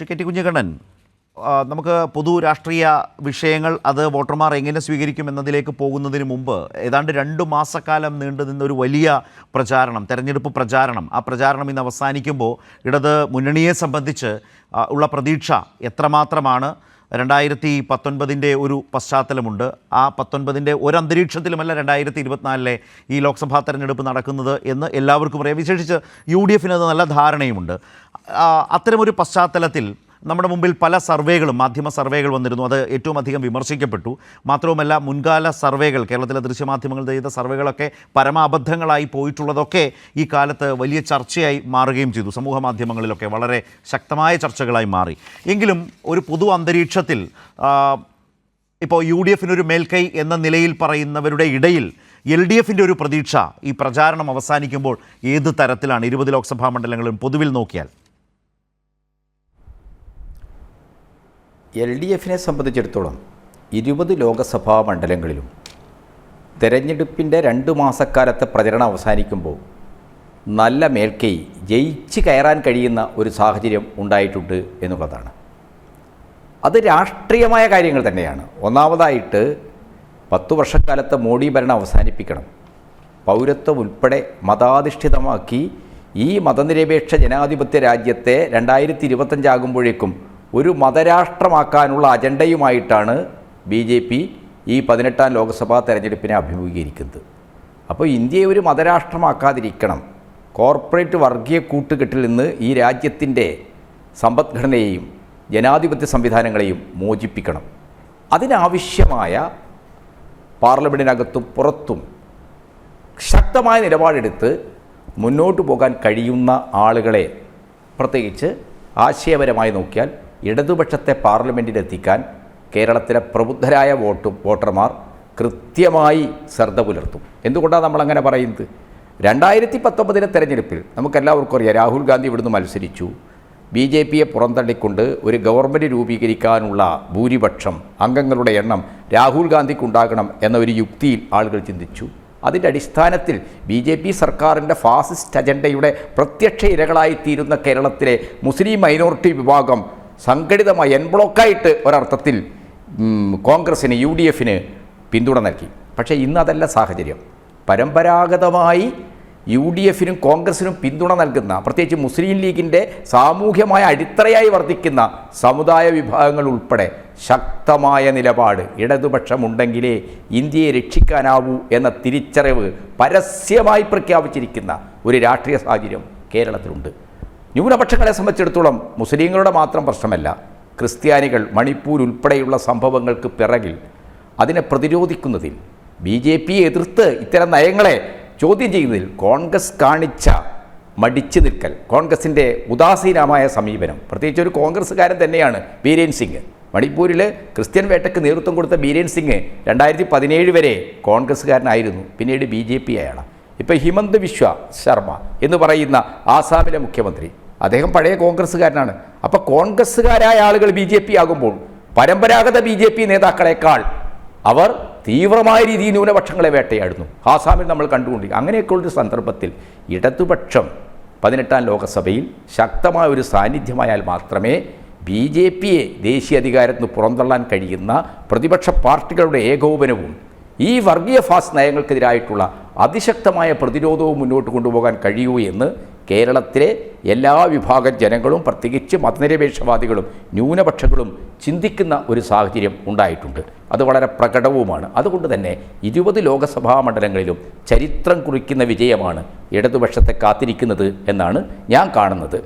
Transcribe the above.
Shri K T Kunhikannan നമുക്ക് പൊതു രാഷ്ട്രീയ വിഷയങ്ങൾ അത് വോട്ടർമാർ എങ്ങനെ സ്വീകരിക്കും എന്നതിലേക്ക് പോകുന്നതിന് മുമ്പ് ഏതാണ്ട് രണ്ട് മാസക്കാലം നീണ്ടു നിന്ന ഒരു വലിയ പ്രചാരണം തെരഞ്ഞെടുപ്പ് പ്രചാരണം ആ പ്രചാരണം ഇന്ന് അവസാനിക്കുമ്പോൾ ഇടത് മുന്നണിയെ സംബന്ധിച്ച് ഉള്ള പ്രതീക്ഷ എത്രമാത്രമാണ്? രണ്ടായിരത്തി പത്തൊൻപതിന്റെ ഒരു പശ്ചാത്തലമുണ്ട്. ആ പത്തൊൻപതിന്റെ ഒരു അന്തരീക്ഷത്തിലുമല്ല രണ്ടായിരത്തി ഇരുപത്തിനാലിലെ ഈ ലോക്സഭാ തെരഞ്ഞെടുപ്പ് നടക്കുന്നത് എന്ന് എല്ലാവർക്കും അറിയാം. വിശേഷിച്ച് യു ഡി എഫിന് അത് നല്ല ധാരണയുമുണ്ട്. അത്തരമൊരു പശ്ചാത്തലത്തിൽ നമ്മുടെ മുമ്പിൽ പല സർവേകളും മാധ്യമ സർവേകൾ വന്നിരുന്നു. അത് ഏറ്റവും അധികം വിമർശിക്കപ്പെട്ടു. മാത്രവുമല്ല മുൻകാല സർവേകൾ കേരളത്തിലെ ദൃശ്യമാധ്യമങ്ങൾ ചെയ്ത സർവേകളൊക്കെ പരമാബദ്ധങ്ങളായി പോയിട്ടുള്ളതൊക്കെ ഈ കാലത്ത് വലിയ ചർച്ചയായി മാറുകയും ചെയ്തു. സമൂഹ മാധ്യമങ്ങളിലൊക്കെ വളരെ ശക്തമായ ചർച്ചകളായി മാറി. എങ്കിലും ഒരു പൊതു അന്തരീക്ഷത്തിൽ ഇപ്പോൾ യു ഡി എഫിനൊരു മേൽക്കൈ എന്ന നിലയിൽ പറയുന്നവരുടെ ഇടയിൽ എൽ ഡി എഫിന്റെ ഒരു പ്രതീക്ഷ ഈ പ്രചാരണം അവസാനിക്കുമ്പോൾ ഏത് തരത്തിലാണ്? ഇരുപത് ലോക്സഭാ മണ്ഡലങ്ങളും പൊതുവിൽ നോക്കിയാൽ. എൽ ഡി എഫിനെ സംബന്ധിച്ചിടത്തോളം ഇരുപത് ലോകസഭാ മണ്ഡലങ്ങളിലും തെരഞ്ഞെടുപ്പിന്റെ രണ്ട് മാസക്കാലത്തെ പ്രചരണം അവസാനിക്കുമ്പോൾ നല്ല മേൽക്കൈ ജയിച്ച് കയറാൻ കഴിയുന്ന ഒരു സാഹചര്യം ഉണ്ടായിട്ടുണ്ട് എന്നുള്ളതാണ്. അത് രാഷ്ട്രീയമായ കാര്യങ്ങൾ തന്നെയാണ്. ഒന്നാമതായിട്ട് പത്തു വർഷക്കാലത്തെ മോഡി ഭരണം അവസാനിപ്പിക്കണം. പൗരത്വം ഉൾപ്പെടെ മതാധിഷ്ഠിതമാക്കി ഈ മതനിരപേക്ഷ ജനാധിപത്യ രാജ്യത്തെ രണ്ടായിരത്തി ഇരുപത്തഞ്ചാകുമ്പോഴേക്കും ഒരു മതരാഷ്ട്രമാക്കാനുള്ള അജണ്ടയുമായിട്ടാണ് ബി ജെ പി ഈ പതിനെട്ടാം ലോക്സഭാ തെരഞ്ഞെടുപ്പിനെ അഭിമുഖീകരിക്കുന്നത്. അപ്പോൾ ഇന്ത്യയെ ഒരു മതരാഷ്ട്രമാക്കാതിരിക്കണം. കോർപ്പറേറ്റ് വർഗീയ കൂട്ടുകെട്ടിൽ നിന്ന് ഈ രാജ്യത്തിന്റെ സമ്പദ്ഘടനയെയും ജനാധിപത്യ സംവിധാനങ്ങളെയും മോചിപ്പിക്കണം. അതിനാവശ്യമായ പാർലമെന്റിനകത്തും പുറത്തും ശക്തമായ നിലപാടെടുത്ത് മുന്നോട്ട് പോകാൻ കഴിയുന്ന ആളുകളെ പ്രത്യേകിച്ച് ആശയപരമായി നോക്കിയാൽ ഇടതുപക്ഷത്തെ പാർലമെന്റിലെത്തിക്കാൻ കേരളത്തിലെ പ്രബുദ്ധരായ വോട്ട് വോട്ടർമാർ കൃത്യമായി ശ്രദ്ധ പുലർത്തും. എന്തുകൊണ്ടാണ് നമ്മളങ്ങനെ പറയുന്നത്? രണ്ടായിരത്തി പത്തൊമ്പതിലെ തെരഞ്ഞെടുപ്പിൽ നമുക്കെല്ലാവർക്കും അറിയാം രാഹുൽ ഗാന്ധി ഇവിടുന്ന് മത്സരിച്ചു. ബി ജെ പിയെ പുറന്തള്ളിക്കൊണ്ട് ഒരു ഗവൺമെന്റ് രൂപീകരിക്കാനുള്ള ഭൂരിപക്ഷം അംഗങ്ങളുടെ എണ്ണം രാഹുൽ ഗാന്ധിക്കുണ്ടാകണം എന്ന ഒരു യുക്തിയിൽ ആളുകൾ ചിന്തിച്ചു. അതിന്റെ അടിസ്ഥാനത്തിൽ ബി ജെ പി സർക്കാരിന്റെ ഫാസിസ്റ്റ് അജണ്ടയുടെ പ്രത്യക്ഷ ഇരകളായിത്തീരുന്ന കേരളത്തിലെ മുസ്ലിം മൈനോറിറ്റി വിഭാഗം സംഘടിതമായി എൻ ബ്ലോക്കായിട്ട് ഒരർത്ഥത്തിൽ കോൺഗ്രസ്സിന് യു ഡി എഫിന് പിന്തുണ നൽകി. പക്ഷേ ഇന്ന് അതല്ല സാഹചര്യം. പരമ്പരാഗതമായി യു ഡി എഫിനും കോൺഗ്രസിനും പിന്തുണ നൽകുന്ന പ്രത്യേകിച്ച് മുസ്ലിം ലീഗിന്റെ സാമൂഹ്യമായ അടിത്തറയായി വർദ്ധിക്കുന്ന സമുദായ വിഭാഗങ്ങൾ ഉൾപ്പെടെ ശക്തമായ നിലപാട് ഇടതുപക്ഷമുണ്ടെങ്കിലേ ഇന്ത്യയെ രക്ഷിക്കാനാവൂ എന്ന തിരിച്ചറിവ് പരസ്യമായി പ്രഖ്യാപിച്ചിരിക്കുന്ന ഒരു രാഷ്ട്രീയ സാഹചര്യം കേരളത്തിലുണ്ട്. ന്യൂനപക്ഷങ്ങളെ സംബന്ധിച്ചിടത്തോളം മുസ്ലിങ്ങളുടെ മാത്രം പ്രശ്നമല്ല. ക്രിസ്ത്യാനികൾ മണിപ്പൂർ ഉൾപ്പെടെയുള്ള സംഭവങ്ങൾക്ക് പിറകിൽ അതിനെ പ്രതിരോധിക്കുന്നതിൽ ബി ജെ പിയെ എതിർത്ത് ഇത്തരം നയങ്ങളെ ചോദ്യം ചെയ്യുന്നതിൽ കോൺഗ്രസ് കാണിച്ച മടിച്ചു നിൽക്കൽ കോൺഗ്രസിന്റെ ഉദാസീനമായ സമീപനം. പ്രത്യേകിച്ച് ഒരു കോൺഗ്രസ്സുകാരൻ തന്നെയാണ് ബീരേൻ സിംഗ്. മണിപ്പൂരിൽ ക്രിസ്ത്യൻ വേട്ടയ്ക്ക് നേതൃത്വം കൊടുത്ത ബീരേൻ സിംഗ് രണ്ടായിരത്തി പതിനേഴ് വരെ കോൺഗ്രസ്സുകാരനായിരുന്നു. പിന്നീട് ബി ജെ പി അയാളാണ്. ഇപ്പോൾ ഹിമന്ത് വിശ്വ ശർമ്മ എന്ന് പറയുന്ന ആസാമിലെ മുഖ്യമന്ത്രി. അദ്ദേഹം പഴയ കോൺഗ്രസ്സുകാരനാണ്. അപ്പോൾ കോൺഗ്രസ്സുകാരായ ആളുകൾ ബി ജെ പി ആകുമ്പോൾ പരമ്പരാഗത ബി ജെ പി നേതാക്കളെക്കാൾ അവർ തീവ്രമായ രീതിയിൽ ന്യൂനപക്ഷങ്ങളെ വേട്ടയാടുന്നു. ആസാമിൽ നമ്മൾ കണ്ടുകൊണ്ടിരിക്കും. അങ്ങനെയൊക്കെയുള്ളൊരു സന്ദർഭത്തിൽ ഇടതുപക്ഷം പതിനെട്ടാം ലോകസഭയിൽ ശക്തമായ ഒരു സാന്നിധ്യമായാൽ മാത്രമേ ബി ജെ പിയെ ദേശീയ അധികാരത്തിൽ നിന്ന് പുറന്തള്ളാൻ കഴിയുന്ന പ്രതിപക്ഷ പാർട്ടികളുടെ ഏകോപനവും ഈ വർഗീയ ഫാസ് നയങ്ങൾക്കെതിരായിട്ടുള്ള അതിശക്തമായ പ്രതിരോധവും മുന്നോട്ട് കൊണ്ടുപോകാൻ കഴിയൂ എന്ന് കേരളത്തിലെ എല്ലാ വിഭാഗം ജനങ്ങളും പ്രത്യേകിച്ച് മതനിരപേക്ഷവാദികളും ന്യൂനപക്ഷങ്ങളും ചിന്തിക്കുന്ന ഒരു സാഹചര്യം ഉണ്ടായിട്ടുണ്ട്. അത് വളരെ പ്രകടവുമാണ്. അതുകൊണ്ട് തന്നെ ഇരുപത് ലോകസഭാ മണ്ഡലങ്ങളിലും ചരിത്രം കുറിക്കുന്ന വിജയമാണ് ഇടതുപക്ഷത്തെ കാത്തിരിക്കുന്നത് എന്നാണ് ഞാൻ കാണുന്നത്.